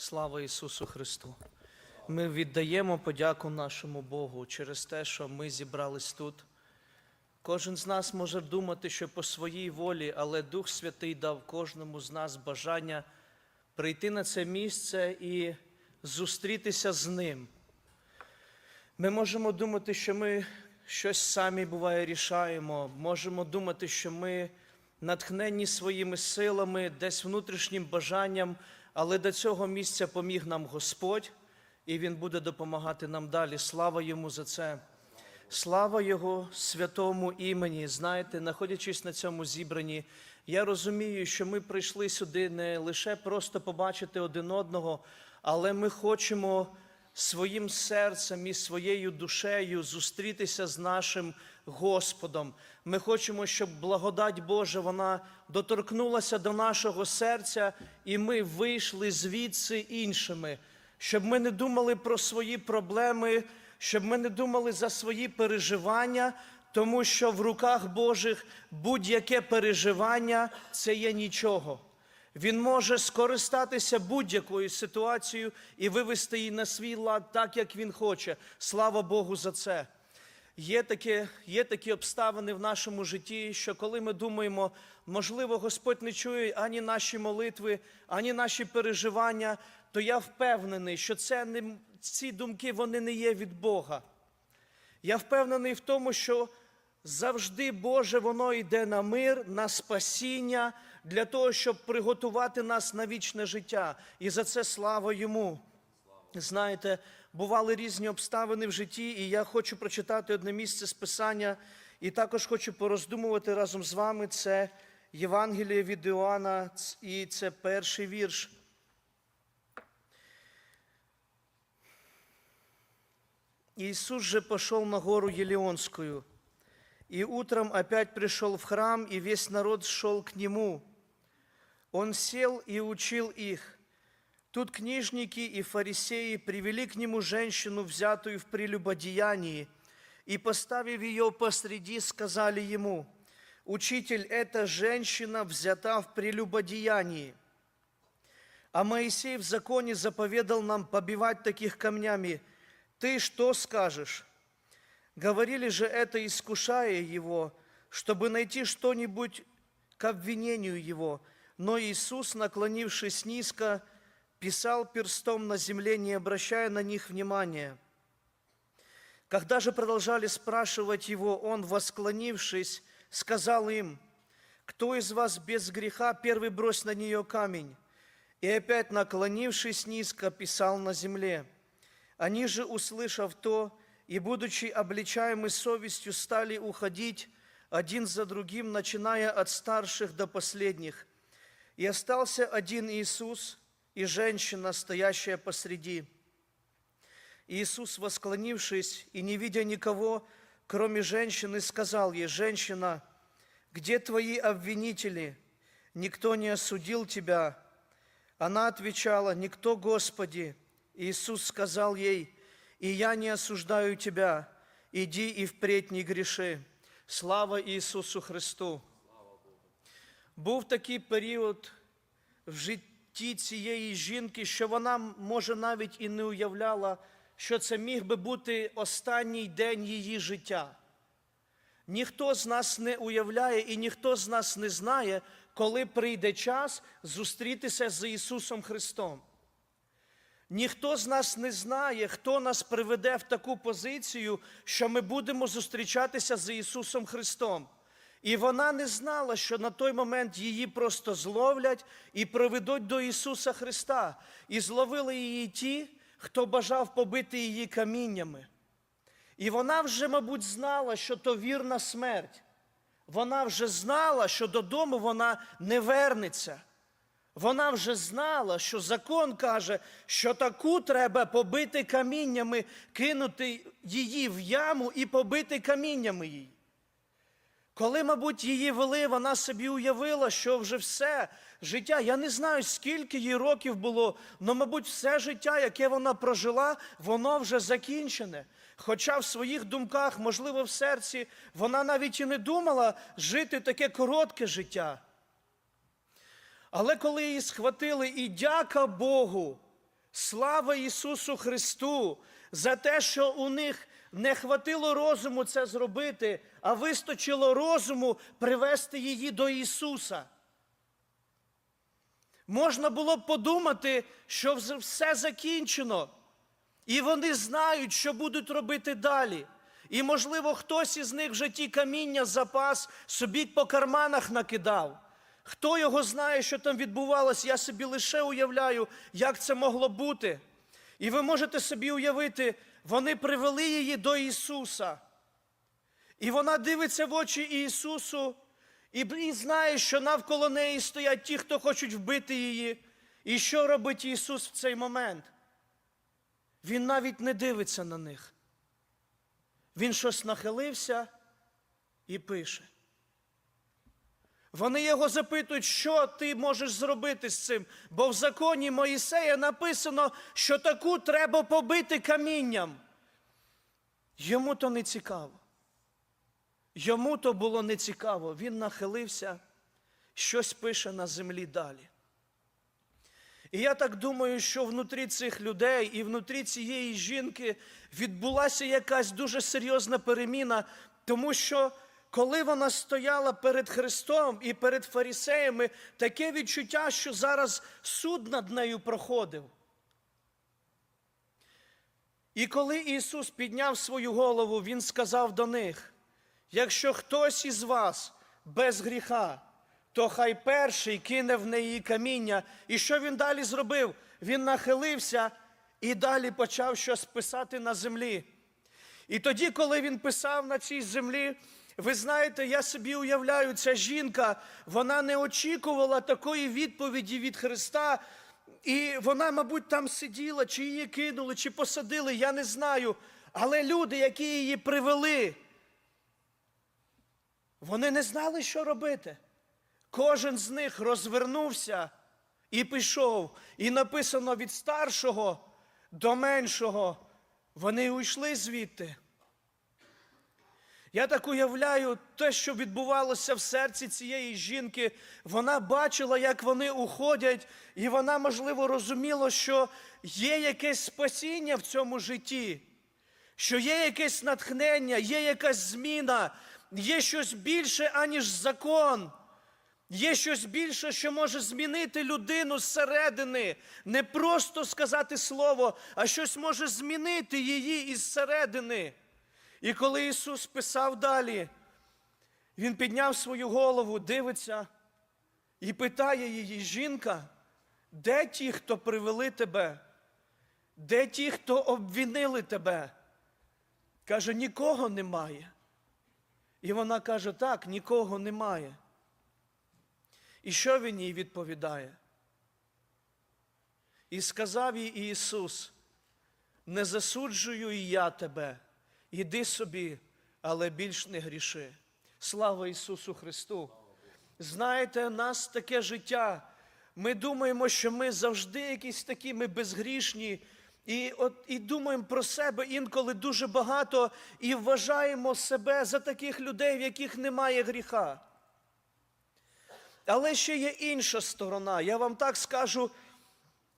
Слава Ісусу Христу! Ми віддаємо подяку нашому Богу через те, що ми зібрались тут. Кожен з нас може думати, що по своїй волі, але Дух Святий дав кожному з нас бажання прийти на це місце і зустрітися з Ним. Ми можемо думати, що ми щось самі буває рішаємо, можемо думати, що ми натхненні своїми силами, десь внутрішнім бажанням, але до цього місця поміг нам Господь, і Він буде допомагати нам далі. Слава йому за це. Слава Його святому імені. Знаєте, знаходячись на цьому зібранні, я розумію, що ми прийшли сюди не лише просто побачити один одного, але ми хочемо своїм серцем і своєю душею зустрітися з нашим Господом. Ми хочемо, щоб благодать Божа вона доторкнулася до нашого серця, і ми вийшли звідси іншими, щоб ми не думали про свої проблеми, щоб ми не думали за свої переживання, тому що в руках Божих будь-яке переживання це є нічого. Він може скористатися будь-якою ситуацією і вивести її на свій лад так, як він хоче. Слава Богу за це. Є такі, є такі обставини в нашому житті, що коли ми думаємо, можливо, Господь не чує ані наші молитви, ані наші переживання, то я впевнений, що це не, ці думки вони не є від Бога. Я впевнений в тому, що завжди Боже воно йде на мир, на спасіння, для того, щоб приготувати нас на вічне життя. І за це слава йому. Знаєте, бували різні обставини в житті, і я хочу прочитати одне місце з Писання, і також хочу пороздумувати разом з вами. Це Євангеліє від Іоанна, і це перший вірш. Иисус же пошел на гору Елеонскую, и утром опять пришел в храм, и весь народ шел к нему. Он сел и учил их. Тут книжники и фарисеи привели к нему женщину, взятую в прелюбодеянии, и, поставив ее посреди, сказали ему, «Учитель, эта женщина взята в прелюбодеянии». А Моисей в законе заповедал нам побивать таких камнями. Ты что скажешь? Говорили же это, искушая его, чтобы найти что-нибудь к обвинению его. Но Иисус, наклонившись низко, писал перстом на земле, не обращая на них внимания. Когда же продолжали спрашивать его, он, восклонившись, сказал им, «Кто из вас без греха, первый брось на нее камень?» И опять, наклонившись низко, писал на земле. Они же, услышав то, и, будучи обличаемы совестью, стали уходить один за другим, начиная от старших до последних. И остался один Иисус и женщина, стоящая посреди. Иисус, восклонившись и не видя никого, кроме женщины, сказал ей, «Женщина, где твои обвинители? Никто не осудил тебя?» Она отвечала, «Никто, Господи». Иисус сказал ей, «И я не осуждаю тебя, иди и впредь не греши». Слава Ісусу Христу! Був такий період в житті Цієї жінки, що вона, може, навіть і не уявляла, що це міг би бути останній день її життя. Ніхто з нас не уявляє і ніхто з нас не знає, коли прийде час зустрітися з Ісусом Христом. Ніхто з нас не знає, хто нас приведе в таку позицію, що ми будемо зустрічатися з Ісусом Христом. І вона не знала, що на той момент її просто зловлять і приведуть до Ісуса Христа. І зловили її ті, хто бажав побити її каміннями. І вона вже, мабуть, знала, що то вірна смерть. Вона вже знала, що додому вона не вернеться. Вона вже знала, що закон каже, що таку треба побити каміннями, кинути її в яму і побити каміннями її. Коли, мабуть, її вели, вона собі уявила, що вже все життя, я не знаю, скільки їй років було, але, мабуть, все життя, яке вона прожила, воно вже закінчене. Хоча в своїх думках, можливо, в серці, вона навіть і не думала жити таке коротке життя. Але коли її схватили, і дяка Богу, Слава Ісусу Христу за те, що у них не хватило розуму це зробити, а вистачило розуму привести її до Ісуса. Можна було б подумати, що все закінчено, і вони знають, що будуть робити далі. І, можливо, хтось із них вже ті каміння запас собі по карманах накидав. Хто його знає, що там відбувалося, я собі лише уявляю, як це могло бути. І ви можете собі уявити, вони привели її до Ісуса. І вона дивиться в очі Ісусу і, знає, що навколо неї стоять ті, хто хочуть вбити її. І що робить Ісус в цей момент? Він навіть не дивиться на них. Він щось нахилився і пише. Вони його запитують, що ти можеш зробити з цим, бо в законі Моїсея написано, що таку треба побити камінням. Йому то не цікаво. Йому то було не цікаво. Він нахилився, щось пише на землі далі. І я так думаю, що внутрі цих людей і внутрі цієї жінки відбулася якась дуже серйозна переміна, тому що коли вона стояла перед Христом і перед фарисеями, таке відчуття, що зараз суд над нею проходив. І коли Ісус підняв свою голову, Він сказав до них: якщо хтось із вас без гріха, то хай перший кине в неї каміння. І що він далі зробив? Він нахилився і далі почав щось писати на землі. І тоді, коли він писав на цій землі, ви знаєте, я собі уявляю, ця жінка, вона не очікувала такої відповіді від Христа. І вона, мабуть, там сиділа, чи її кинули, чи посадили, я не знаю. Але люди, які її привели, вони не знали, що робити. Кожен з них розвернувся і пішов. І написано від старшого до меншого. Вони уйшли звідти. Я так уявляю те, що відбувалося в серці цієї жінки. Вона бачила, як вони уходять, і вона, можливо, розуміла, що є якесь спасіння в цьому житті, що є якесь натхнення, є якась зміна, є щось більше, аніж закон. Є щось більше, що може змінити людину зсередини. Не просто сказати слово, а щось може змінити її із середини. І коли Ісус писав далі, Він підняв свою голову, дивиться і питає її, жінка, де ті, хто привели тебе? Де ті, хто обвінили тебе? Каже, нікого немає. І вона каже, так, нікого немає. І що він їй відповідає? І сказав їй Ісус, не засуджую і я тебе, іди собі, але більш не гріши. Слава Ісусу Христу! Знаєте, у нас таке життя. Ми думаємо, що ми завжди якісь такі, ми безгрішні. І от і думаємо про себе інколи дуже багато і вважаємо себе за таких людей, в яких немає гріха. Але ще є інша сторона. Я вам так скажу,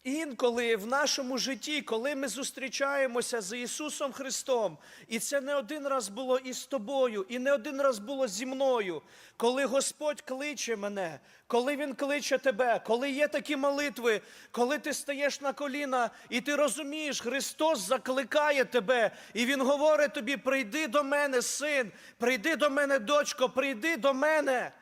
інколи в нашому житті, коли ми зустрічаємося з Ісусом Христом, і це не один раз було і з тобою, і не один раз було зі мною, коли Господь кличе мене, коли Він кличе тебе, коли є такі молитви, коли ти стаєш на коліна і ти розумієш, Христос закликає тебе, і Він говорить тобі: прийди до мене, син, прийди до мене, дочко, прийди до мене.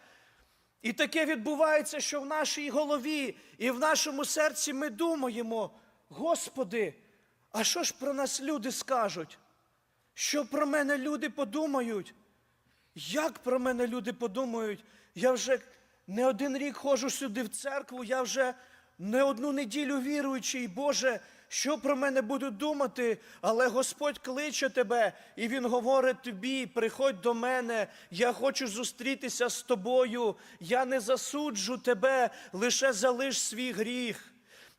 І таке відбувається, що в нашій голові і в нашому серці ми думаємо, Господи, а що ж про нас люди скажуть? Що про мене люди подумають? Як про мене люди подумають? Я вже не один рік ходжу сюди в церкву, я вже не одну неділю віруючий, Боже, що про мене будуть думати, але Господь кличе тебе, і Він говорить тобі: приходь до мене, я хочу зустрітися з тобою, я не засуджу тебе, лише залиш свій гріх.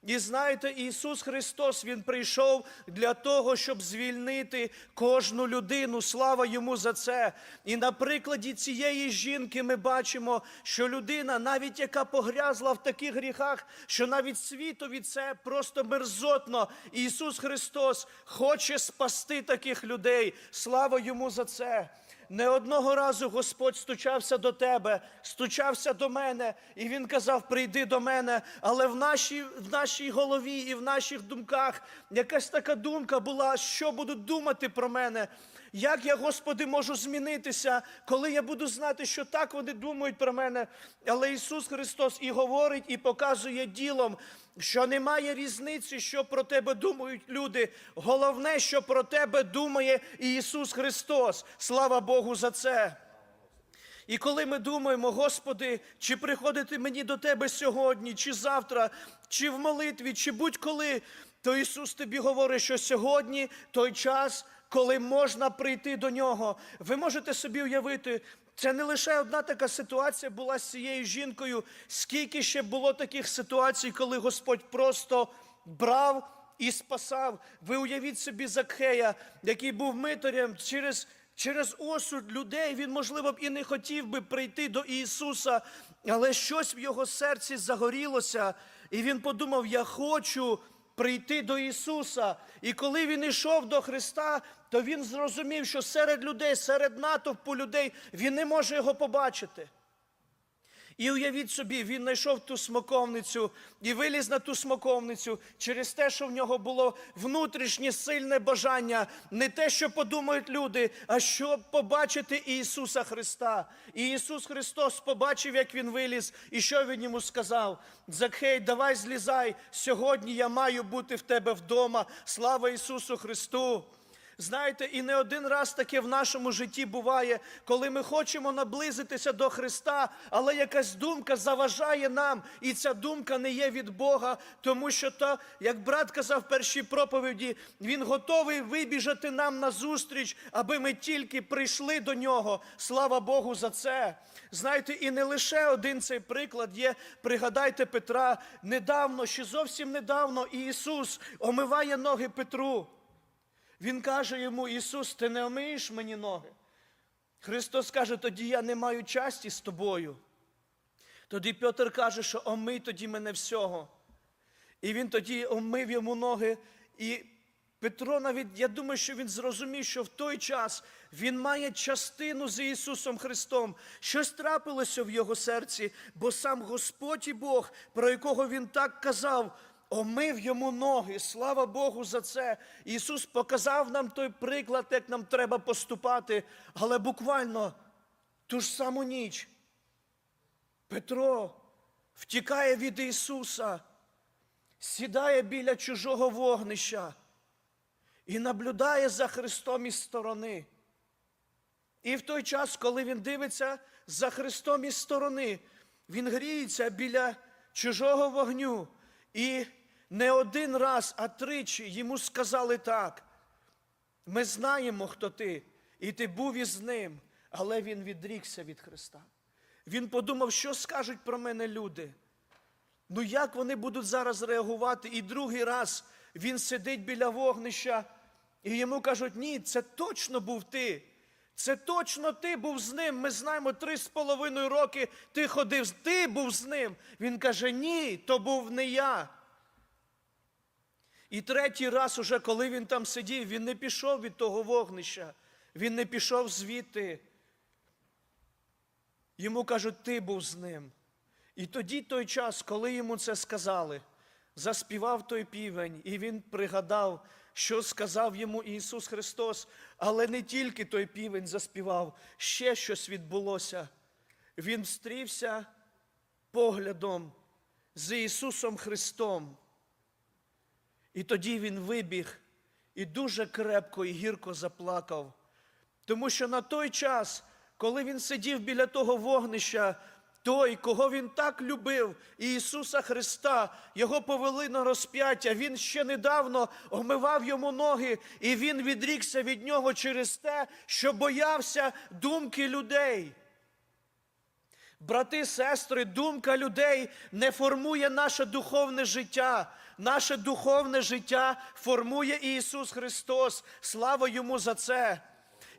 І знаєте, Ісус Христос Він прийшов для того, щоб звільнити кожну людину. Слава йому за це. І на прикладі цієї жінки ми бачимо, що людина, навіть яка погрязла в таких гріхах, що навіть світові це просто мерзотно. Ісус Христос хоче спасти таких людей. Слава йому за це. Не одного разу Господь стучався до тебе, стучався до мене, і Він казав: прийди до мене. Але в нашій, в нашій голові і в наших думках якась така думка була, що будуть думати про мене. Як я, Господи, можу змінитися, коли я буду знати, що так вони думають про мене. Але Ісус Христос і говорить, і показує ділом, що немає різниці, що про тебе думають люди. Головне, що про тебе думає Ісус Христос. Слава Богу за це. І коли ми думаємо, Господи, чи приходити мені до Тебе сьогодні, чи завтра, чи в молитві, чи будь-коли, то Ісус тобі говорить, що сьогодні той час, коли можна прийти до Нього. Ви можете собі уявити, це не лише одна така ситуація була з цією жінкою, скільки ще було таких ситуацій, коли Господь просто брав і спасав. Ви уявіть собі Закхея, який був митарем через. Через осуд людей він, можливо, б і не хотів би прийти до Ісуса, але щось в його серці загорілося, і він подумав: Я хочу прийти до Ісуса. І коли він йшов до Христа, то він зрозумів, що серед людей, серед натовпу людей, він не може його побачити. І уявіть собі, він знайшов ту смоковницю і виліз на ту смоковницю через те, що в нього було внутрішнє сильне бажання, не те, що подумають люди, а щоб побачити Ісуса Христа. І Ісус Христос побачив, як він виліз, і що він йому сказав: Закхей, давай злізай. Сьогодні я маю бути в тебе вдома. Слава Ісусу Христу! Знаєте, і не один раз таке в нашому житті буває, коли ми хочемо наблизитися до Христа, але якась думка заважає нам, і ця думка не є від Бога, тому що то, як брат казав в першій проповіді, він готовий вибіжати нам назустріч, аби ми тільки прийшли до нього. Слава Богу за це. Знаєте, і не лише один цей приклад є. Пригадайте Петра недавно, ще зовсім недавно Ісус омиває ноги Петру. Він каже йому, Ісус, ти не омиєш мені ноги. Христос каже, тоді я не маю часті з тобою. Тоді Петр каже, що омий тоді мене всього. І він тоді омив йому ноги. І Петро навіть, я думаю, що він зрозумів, що в той час він має частину з Ісусом Христом. Щось трапилося в його серці, бо сам Господь і Бог, про якого він так казав, омив йому ноги. Слава Богу за це. Ісус показав нам той приклад, як нам треба поступати, але буквально ту ж саму ніч. Петро втікає від Ісуса, сідає біля чужого вогнища і наблюдає за Христом із сторони. І в той час, коли він дивиться за Христом із сторони, він гріється біля чужого вогню. І не один раз, а тричі йому сказали так. Ми знаємо, хто ти, і ти був із ним, але він відрікся від Христа. Він подумав, що скажуть про мене люди. Ну як вони будуть зараз реагувати? І другий раз він сидить біля вогнища, і йому кажуть, ні, це точно був ти. Це точно ти був з ним. Ми знаємо, три з половиною роки ти ходив, ти був з ним. Він каже, ні, то був не я. І третій раз, уже коли він там сидів, він не пішов від того вогнища, він не пішов звідти. Йому кажуть, ти був з ним. І тоді той час, коли йому це сказали, заспівав той півень, і він пригадав, що сказав йому Ісус Христос. Але не тільки той півень заспівав, ще щось відбулося. Він встрівся поглядом з Ісусом Христом. І тоді він вибіг і дуже крепко і гірко заплакав. Тому що на той час, коли він сидів біля того вогнища, той, кого він так любив, Ісуса Христа, його повели на розп'яття, він ще недавно омивав йому ноги, і він відрікся від нього через те, що боявся думки людей. Брати, сестри, думка людей не формує наше духовне життя. Наше духовне життя формує Ісус Христос. Слава Йому за це.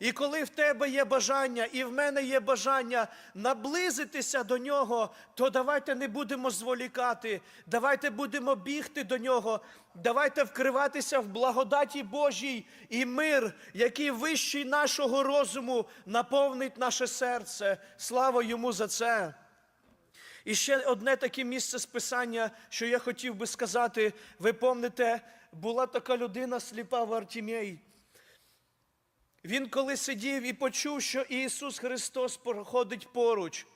І коли в тебе є бажання, і в мене є бажання наблизитися до нього, то давайте не будемо зволікати, давайте будемо бігти до нього, давайте вкриватися в благодаті Божій і мир, який вищий нашого розуму, наповнить наше серце. Слава йому за це. І ще одне таке місце списання, що я хотів би сказати. Ви помните, була така людина сліпа в Артімей. Він коли сидів і почув, що Ісус Христос проходить поруч,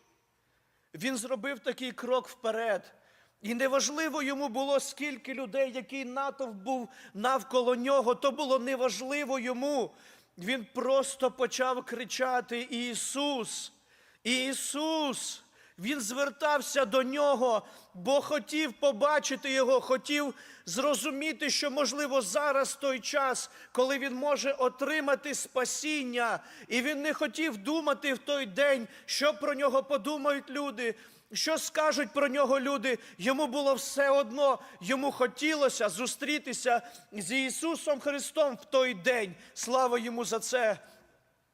він зробив такий крок вперед. І неважливо йому було, скільки людей, який натовп був навколо нього, то було неважливо йому. Він просто почав кричати: Ісус, Ісус! Він звертався до нього, бо хотів побачити його, хотів зрозуміти, що, можливо, зараз той час, коли він може отримати спасіння, і він не хотів думати в той день, що про нього подумають люди, що скажуть про нього люди. Йому було все одно, йому хотілося зустрітися з Ісусом Христом в той день. Слава йому за це.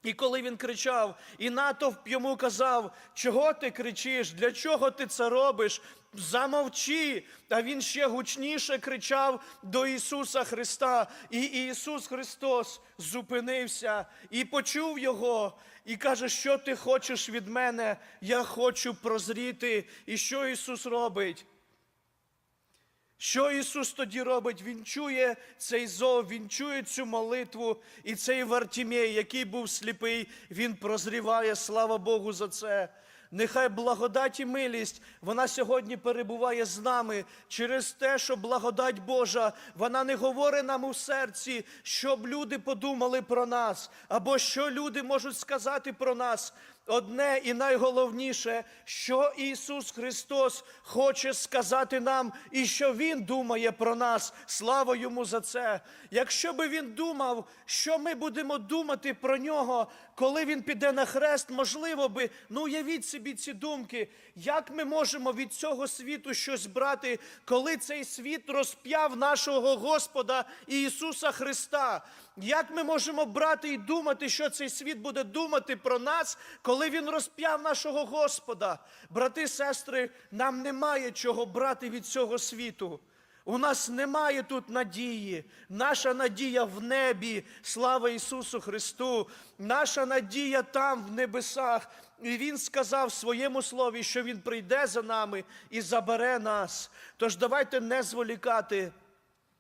І коли він кричав, і натовп йому казав, чого ти кричиш, для чого ти це робиш? Замовчи. А він ще гучніше кричав до Ісуса Христа. І Ісус Христос зупинився і почув його, і каже, що ти хочеш від мене? Я хочу прозріти. І що Ісус робить? Що Ісус тоді робить? Він чує цей зов, Він чує цю молитву, і цей Вартімей, який був сліпий, він прозріває. Слава Богу за це. Нехай благодать і милість, вона сьогодні перебуває з нами через те, що благодать Божа, вона не говорить нам у серці, щоб люди подумали про нас, або що люди можуть сказати про нас. Одне і найголовніше, що Ісус Христос хоче сказати нам, і що Він думає про нас. Слава йому за це. Якщо би він думав, що ми будемо думати про нього, коли він піде на хрест, можливо би, ну уявіть собі ці думки, як ми можемо від цього світу щось брати, коли цей світ розп'яв нашого Господа Ісуса Христа. Як ми можемо брати і думати, що цей світ буде думати про нас, коли він розп'яв нашого Господа? Брати, сестри, нам немає чого брати від цього світу. У нас немає тут надії. Наша надія в небі. Слава Ісусу Христу. Наша надія там, в небесах. І Він сказав в своєму слові, що Він прийде за нами і забере нас. Тож давайте не зволікати.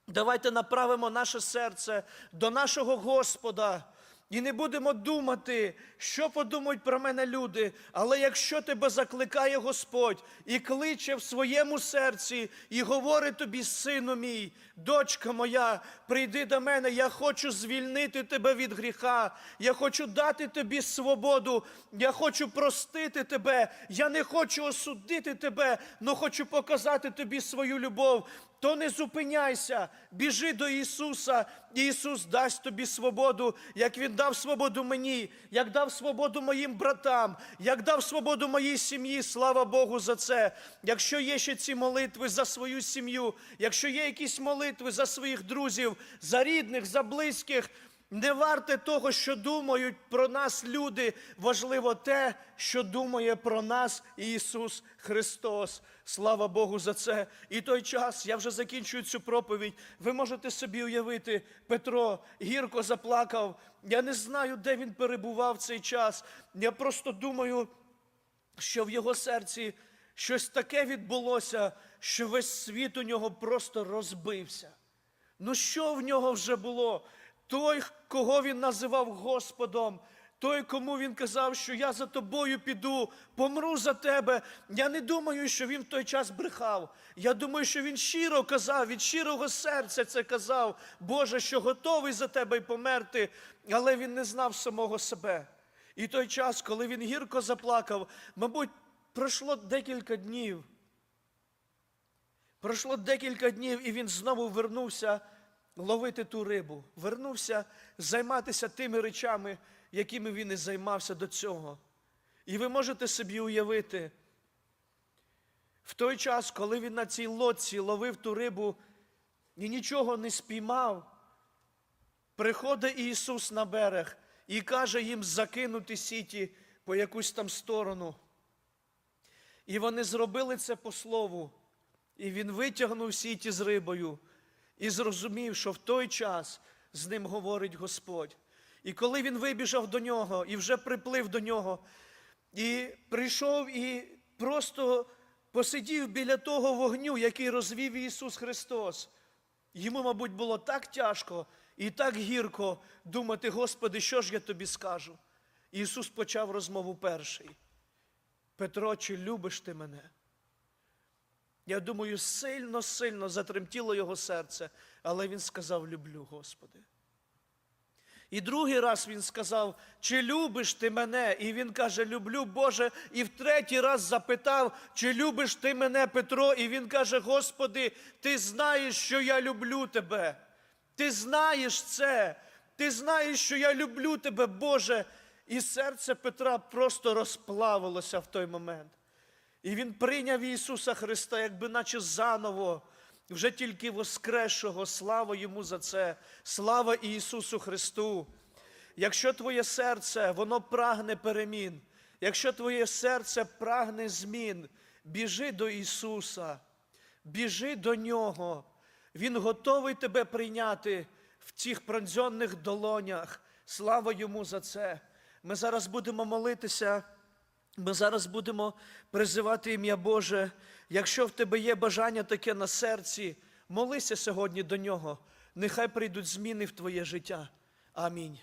Давайте направимо наше серце до нашого Господа. І не будемо думати, що подумають про мене люди. Але якщо тебе закликає Господь і кличе в своєму серці, і говорить тобі, сину мій, дочка моя, прийди до мене, я хочу звільнити тебе від гріха, я хочу дати тобі свободу, я хочу простити тебе, я не хочу осудити тебе, але хочу показати тобі свою любов то не зупиняйся, біжи до Ісуса, і Ісус дасть тобі свободу, як Він дав свободу мені, як дав свободу моїм братам, як дав свободу моїй сім'ї. Слава Богу за це. Якщо є ще ці молитви за свою сім'ю, якщо є якісь молитви за своїх друзів, за рідних, за близьких. Не варте того, що думають про нас люди. Важливо те, що думає про нас Ісус Христос. Слава Богу за це. І той час, я вже закінчую цю проповідь. Ви можете собі уявити, Петро гірко заплакав. Я не знаю, де він перебував цей час. Я просто думаю, що в його серці щось таке відбулося, що весь світ у нього просто розбився. Ну що в нього вже було? Той, кого він називав Господом, той, кому він казав, що я за тобою піду, помру за тебе. Я не думаю, що він в той час брехав. Я думаю, що він щиро казав, від щирого серця це казав, Боже, що готовий за тебе й померти, але він не знав самого себе. І той час, коли він гірко заплакав, мабуть, пройшло декілька днів. Пройшло декілька днів, і він знову вернувся ловити ту рибу, вернувся займатися тими речами, якими він і займався до цього. І ви можете собі уявити, в той час, коли він на цій лодці ловив ту рибу, і нічого не спіймав, приходить Ісус на берег і каже їм закинути сіті по якусь там сторону. І вони зробили це по слову. І він витягнув сіті з рибою і зрозумів, що в той час з ним говорить Господь. І коли він вибіжав до нього і вже приплив до нього, і прийшов і просто посидів біля того вогню, який розвів Ісус Христос. Йому, мабуть, було так тяжко і так гірко думати, Господи, що ж я тобі скажу? Ісус почав розмову перший. Петро, чи любиш ти мене? Я думаю, сильно-сильно затремтіло його серце, але він сказав: Люблю, Господи. І другий раз він сказав, чи любиш ти мене? І він каже, люблю Боже. І в третій раз запитав, чи любиш ти мене, Петро? І він каже, Господи, ти знаєш, що я люблю тебе. Ти знаєш це. Ти знаєш, що я люблю тебе, Боже. І серце Петра просто розплавилося в той момент. І він прийняв Ісуса Христа, якби наче заново, вже тільки воскресшого. Слава йому за це. Слава Ісусу Христу. Якщо твоє серце, воно прагне перемін, якщо твоє серце прагне змін, біжи до Ісуса, біжи до Нього. Він готовий тебе прийняти в цих пронзьонних долонях. Слава йому за це. Ми зараз будемо молитися. Ми зараз будемо призивати ім'я Боже. Якщо в тебе є бажання таке на серці, молися сьогодні до нього. Нехай прийдуть зміни в твоє життя. Амінь.